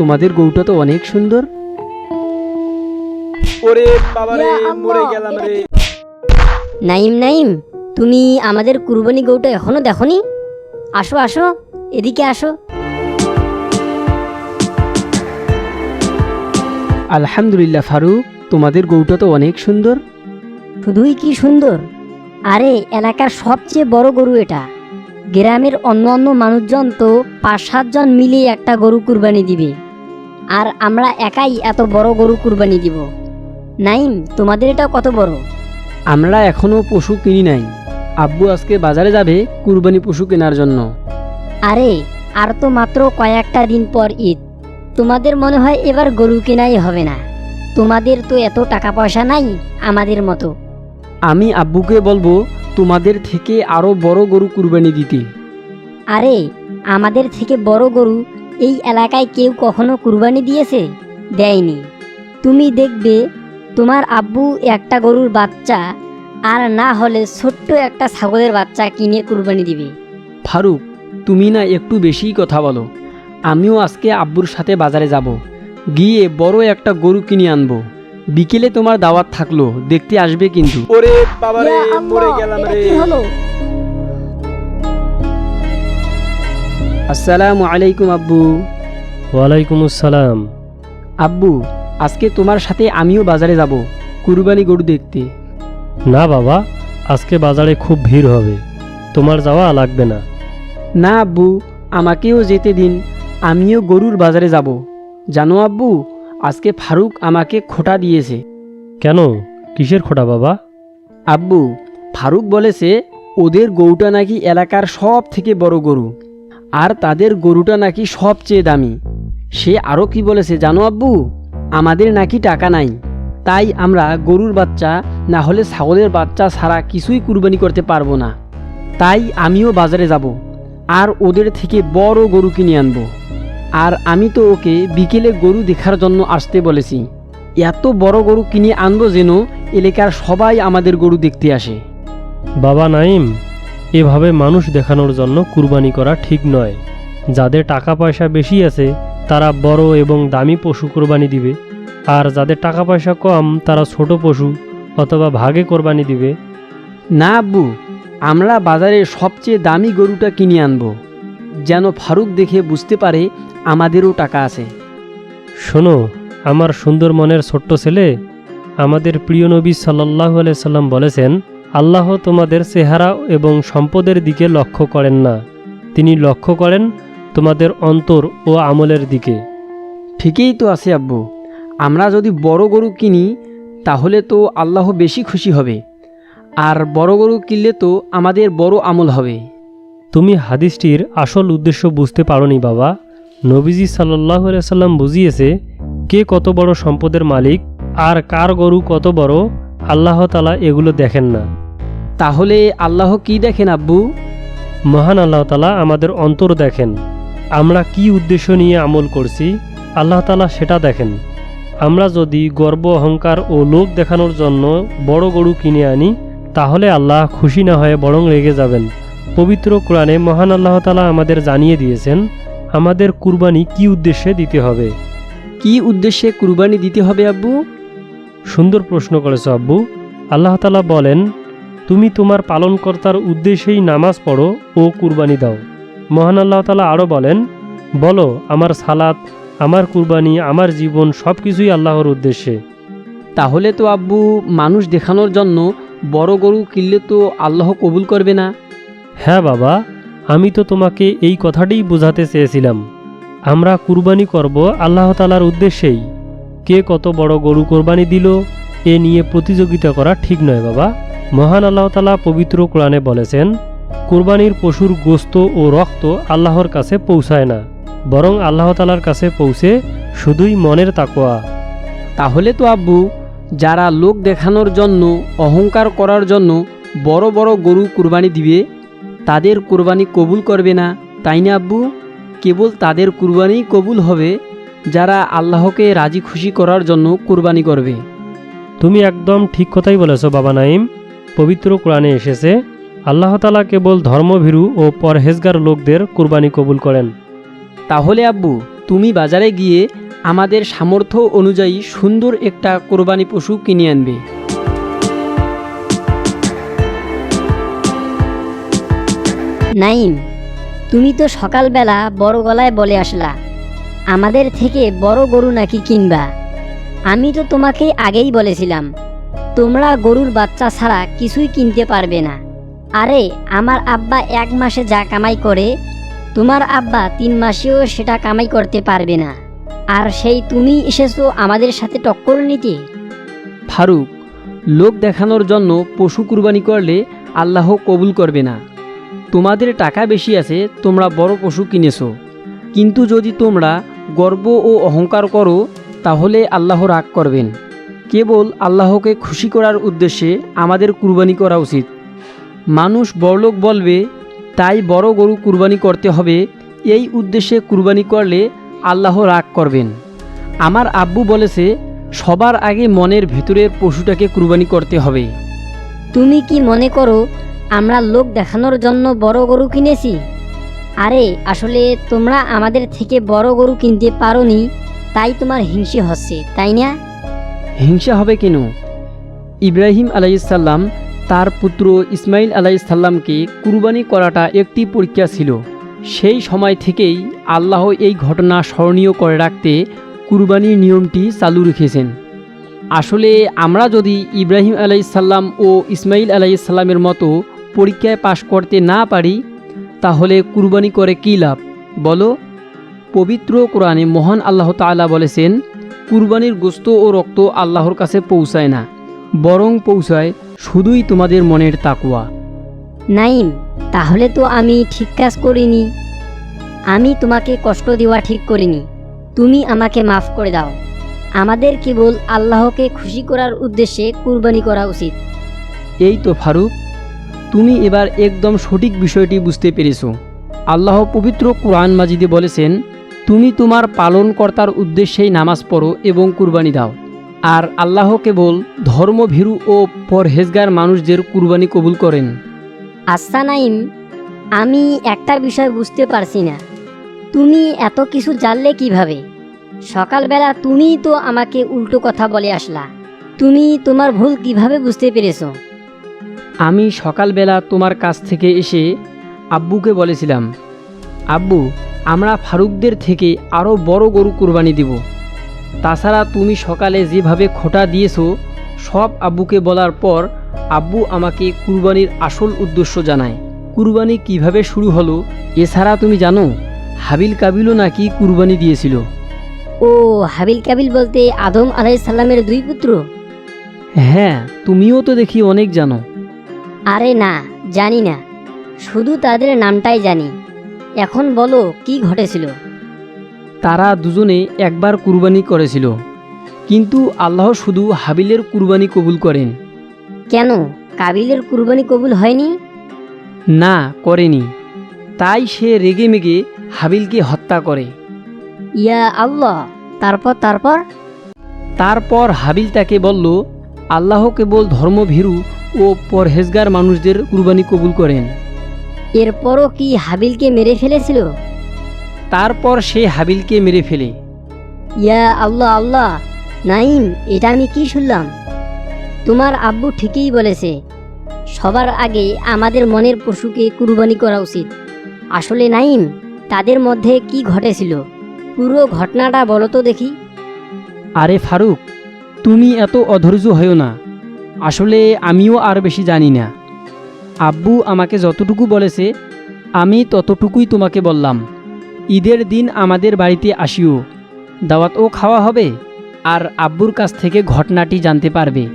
তোমাদের গৌটা তো অনেক সুন্দর। ওরে বাবারে ইয়া মরে গেলাম রে। নাইম নাইম তুমি আমাদের কুরবানি গৌটা এখনও দেখনি? আসো আসো এদিকে আসো। আলহামদুলিল্লাহ ফারুক তোমাদের গৌটা তো অনেক সুন্দর। শুধুই কি সুন্দর? আরে এলাকার সবচেয়ে বড় গরু এটা। গ্রামের অন্য অন্য মানুষজন তো পাঁচ সাতজন মিলিয়ে একটা গরু কুরবানি দিবে। আর আমরা একাই এত বড় গরু কুরবানি দিব। নাইম তোমাদের এটা কত বড়? আমরা এখনও পশু কিনি নাই। আব্বু আজকে বাজারে যাবে কুরবানি পশু কেনার জন্য। আরে আর তো মাত্র কয়েকটা দিন পর ঈদ। তোমাদের মনে হয় এবার গরু কেনাই হবে না। তোমাদের তো এত টাকা পয়সা নাই আমাদের মতো। আমি আব্বুকে বলব তোমাদের থেকে আরও বড় গরু কুরবানি দিতে। আরে আমাদের থেকে বড় গরু এই এলাকায় কেউ কখনো কুরবানি দিয়েছে? দেয়নি। তুমি দেখবে তোমার আব্বু একটা গরুর বাচ্চা আর না হলে ছোট্ট একটা ছাগলের বাচ্চা কিনে কুরবানি দিবে। ফারুক তুমি না একটু বেশিই কথা বলো। আমিও আজকে আব্বুর সাথে বাজারে যাব। গিয়ে বড় একটা গরু কিনে আনব। বিকেলে তোমার দাওয়াত থাকল দেখতে আসবে কিন্তু। ওরে বাবারে গেলাম রে। আসসালামু আলাইকুম আব্বু। ওয়ালাইকুম আসসালাম। আব্বু আজকে তোমার সাথে আমিও বাজারে যাব কুরবানি গরু দেখতে। না বাবা আজকে বাজারে খুব ভিড় হবে তোমার যাওয়া লাগবে না। না আব্বু আমাকেও যেতে দিন আমিও গরুর বাজারে যাব। জানো আব্বু আজকে ফারুক আমাকে খোটা দিয়েছে। কেন? কিসের খোটা বাবা? আব্বু ফারুক বলেছে ওদের গরুটা নাকি এলাকার সব থেকে বড় গরু। আর তাদের গরুটা নাকি সবচেয়ে দামি। সে আরও কি বলেছে জানো আব্বু? আমাদের নাকি টাকা নাই। তাই আমরা গরুর বাচ্চা, না হলে ছাগলের বাচ্চা ছাড়া কিছুই কুরবানি করতে পারব না। তাই আমিও বাজারে যাব, আর ওদের থেকে বড় গরু কিনে আনব। আর আমি তো ওকে বিকেলে গরু দেখার জন্য আসতে বলেছি। এত বড় গরু কিনে আনব যেন এলাকার সবাই আমাদের গরু দেখতে আসে। বাবা নাইম এভাবে মানুষ দেখানোর জন্য কুরবানি করা ঠিক নয়। যাদের টাকা পয়সা বেশি আছে তারা বড় এবং দামি পশু কোরবানি দিবে। আর যাদের টাকা পয়সা কম তারা ছোট পশু অথবা ভাগে কোরবানি দিবে। না আব্বু আমরা বাজারে সবচেয়ে দামি গরুটা কিনে আনব। যেন ফারুক দেখে বুঝতে পারে আমাদেরও টাকা আছে। শোনো আমার সুন্দর মনের ছোট্ট ছেলে আমাদের প্রিয় নবী সাল্লাহ সাল্লাম বলেছেন আল্লাহ তোমাদের চেহারা এবং সম্পদের দিকে লক্ষ্য করেন না। তিনি লক্ষ্য করেন তোমাদের অন্তর ও আমলের দিকে। ঠিকই তো আছে আব্বু। আমরা যদি বড় গরু কিনি তাহলে তো আল্লাহ বেশি খুশি হবে। আর বড় গরু কিনলে তো আমাদের বড় আমল হবে। তুমি হাদিসটির আসল উদ্দেশ্য বুঝতে পারোনি বাবা। নবীজি সাল্লাহ সাল্লাম বুঝিয়েছে কে কত বড় সম্পদের মালিক আর কার গরু কত বড় আল্লাহ তালা এগুলো দেখেন না। তাহলে আল্লাহ কি দেখেন আব্বু? মহান আল্লাহ তালা আমাদের অন্তর দেখেন। আমরা কি উদ্দেশ্য নিয়ে আমল করছি? আল্লাহ তালা সেটা দেখেন। আমরা যদি গর্ব, অহংকার ও লোক দেখানোর জন্য বড় গরু কিনে আনি, তাহলে আল্লাহ খুশি না হয়ে বরং রেগে যাবেন। পবিত্র কোরআনে মহান আল্লাহ তালা আমাদের জানিয়ে দিয়েছেন, আমাদের কুরবানি কি উদ্দেশ্যে দিতে হবে? কি উদ্দেশ্যে কুরবানি দিতে হবে আব্বু? সুন্দর প্রশ্ন করেছ আব্বু। আল্লাহ তালা বলেন তুমি তোমার পালনকর্তার উদ্দেশ্যেই নামাজ পড়ো ও কুরবানি দাও। মহান আল্লাহ তালা আরও বলেন বলো আমার সালাত আমার কুরবানি আমার জীবন সব কিছুই আল্লাহর উদ্দেশ্যে। তাহলে তো আব্বু মানুষ দেখানোর জন্য বড় গরু কিনলে তো আল্লাহ কবুল করবে না। হ্যাঁ বাবা আমি তো তোমাকে এই কথাটাই বোঝাতে চেয়েছিলাম। আমরা কুরবানি করব আল্লাহ তালার উদ্দেশ্যেই। কে কত বড় গরু কোরবানি দিল, এ নিয়ে প্রতিযোগিতা করা ঠিক নয় বাবা। মহান আল্লাহ তালা পবিত্র কোরআনে বলেছেন, কুরবানির পশুর গোস্ত ও রক্ত আল্লাহর কাছে পৌঁছায় না, বরং আল্লাহ তালার কাছে পৌঁছে শুধুই মনের তাকোয়া তাহলে তো আব্বু, যারা লোক দেখানোর জন্য, অহংকার করার জন্য বড় বড় গরু কুরবানি দিবে, তাদের কুরবানি কবুল করবে না, তাই না আব্বু? কেবল তাদের কুরবানিই কবুল হবে যারা আল্লাহকে রাজি খুশি করার জন্য কুরবানি করবে। তুমি একদম ঠিক কথাই বলেছ বাবা নাইম পবিত্র কোরআনে এসেছে আল্লাহ তালা কেবল ধর্মভীরু ও পরহেজগার লোকদের কুরবানি কবুল করেন। তাহলে আব্বু তুমি বাজারে গিয়ে আমাদের সামর্থ্য অনুযায়ী সুন্দর একটা কোরবানি পশু কিনে আনবে। নাইম তুমি তো সকালবেলা বড় গলায় বলে আসলা। আমাদের থেকে বড় গরু নাকি কিনবা? আমি তো তোমাকে আগেই বলেছিলাম, তোমরা গরুর বাচ্চা ছাড়া কিছুই কিনতে পারবে না। আরে, আমার আব্বা এক মাসে যা কামাই করে, তোমার আব্বা তিন মাসেও সেটা কামাই করতে পারবে না। আর সেই তুমি এসেছ আমাদের সাথে টক্কর নিতে? ফারুক, লোক দেখানোর জন্য পশু কুরবানি করলে আল্লাহ কবুল করবে না। তোমাদের টাকা বেশি আছে, তোমরা বড় পশু কিনেছো। কিন্তু যদি তোমরা গর্ব ও অহংকার করো, তাহলে আল্লাহ রাগ করবেন। কেবল আল্লাহকে খুশি করার উদ্দেশ্যে আমাদের কুরবানি করা উচিত। মানুষ বড়লোক বলবে, তাই বড় গরু কুরবানি করতে হবে। এই উদ্দেশ্যে কুরবানি করলে আল্লাহ রাগ করবেন। আমার আব্বু বলেছে, সবার আগে মনের ভেতরের পশুটাকে কুরবানি করতে হবে। তুমি কি মনে করো, আমরা লোক দেখানোর জন্য বড় গরু কিনেছি? আরে, আসলে তোমরা আমাদের থেকে বড় গরু কিনতে পারোনি, তাই তোমার হিংসে হচ্ছে, তাই না? হিংসা হবে কেন? ইব্রাহিম আলাইসাল্লাম তার পুত্র ইসমাইল আলাইসাল্লামকে কুরবানি করাটা একটি পরীক্ষা ছিল। সেই সময় থেকেই আল্লাহ এই ঘটনা স্মরণীয় করে রাখতে কুরবানির নিয়মটি চালু রেখেছেন। আসলে আমরা যদি ইব্রাহিম আলাইসাল্লাম ও ইসমাইল আলাইসাল্লামের মতো পরীক্ষায় পাশ করতে না পারি তাহলে কুরবানি করে কী লাভ? বলো। পবিত্র কোরআনে মহান আল্লাহ তাআলা বলেছেন কুরবানির গোস্ত ও রক্ত আল্লাহর কাছে পৌঁছায় না বরং পৌঁছায় শুধুই তোমাদের মনের তাকুয়া নাইম তাহলে তো আমি ঠিক কাজ করিনি। আমি তোমাকে কষ্ট দেওয়া ঠিক করিনি। তুমি আমাকে মাফ করে দাও। আমাদের কেবল আল্লাহকে খুশি করার উদ্দেশ্যে কুরবানি করা উচিত। এই তো ফারুক তুমি এবার একদম সঠিক বিষয়টি বুঝতে পেরেছ। আল্লাহ পবিত্র কোরআন মাজিদে বলেছেন, তুমি তোমার পালনকর্তার উদ্দেশ্যেই নামাজ পড়ো এবং কুরবানি দাও। আর আল্লাহ কেবল ধর্মভীরু ও পরহেজগার মানুষদের কুরবানি কবুল করেন। আচ্ছা আমি একটা বিষয় বুঝতে পারছি না। তুমি এত কিছু জানলে কীভাবে? সকালবেলা তুমি তো আমাকে উল্টো কথা বলে আসলা। তুমি তোমার ভুল কীভাবে বুঝতে পেরেছ? আমি সকালবেলা তোমার কাছ থেকে এসে আব্বুকে বলেছিলাম আব্বু আমরা ফারুকদের থেকে আরও বড় গরু কুরবানি দিব। তাছাড়া তুমি সকালে যেভাবে খোটা দিয়েছ সব আব্বুকে বলার পর আব্বু আমাকে কুরবানির আসল উদ্দেশ্য জানায়। কুরবানি কীভাবে শুরু হলো এছাড়া তুমি জানো হাবিল কাবিলও নাকি কুরবানি দিয়েছিল। ও হাবিল কাবিল বলতে আদম আলাইসাল্লামের দুই পুত্র? হ্যাঁ তুমিও তো দেখি অনেক জানো। আরে না জানি না। শুধু তাদের নামটাই জানি। এখন বলো কি ঘটেছিল? তারা দুজনে একবার কুরবানি করেছিল। কিন্তু আল্লাহ শুধু হাবিলের কুরবানি কবুল করেন। কেন? কাবিলের কুরবানি কবুল হয়নি? না করেনি। তাই সে রেগে মেগে হাবিলকে হত্যা করে। ইয়া আল্লাহ তারপর তারপর? তারপর হাবিল তাকে বলল আল্লাহ কেবল ধর্মভীরু ও পরহেজগার মানুষদের কুরবানি কবুল করেন। এরপরও কি হাবিলকে মেরে ফেলেছিল? তারপর সে হাবিলকে মেরে ফেলে। ইয়া আল্লাহ আল্লাহ নাইম এটা আমি কি শুনলাম? তোমার আব্বু ঠিকই বলেছে সবার আগে আমাদের মনের পশুকে কুরবানি করা উচিত। আসলে নাইম তাদের মধ্যে কি ঘটেছিল? পুরো ঘটনাটা বলো তো দেখি। আরে ফারুক তুমি এত অধৈর্য হও না। আসলে আমিও আর বেশি জানি না। আব্বু আমাকে যতটুকু বলেছে, আমি ততটুকুই তোমাকে বললাম। ঈদের দিন আমাদের বাড়িতে আসিও। দাওয়াতও খাওয়া হবে, আর আব্বুর কাছ থেকে ঘটনাটি জানতে পারবে।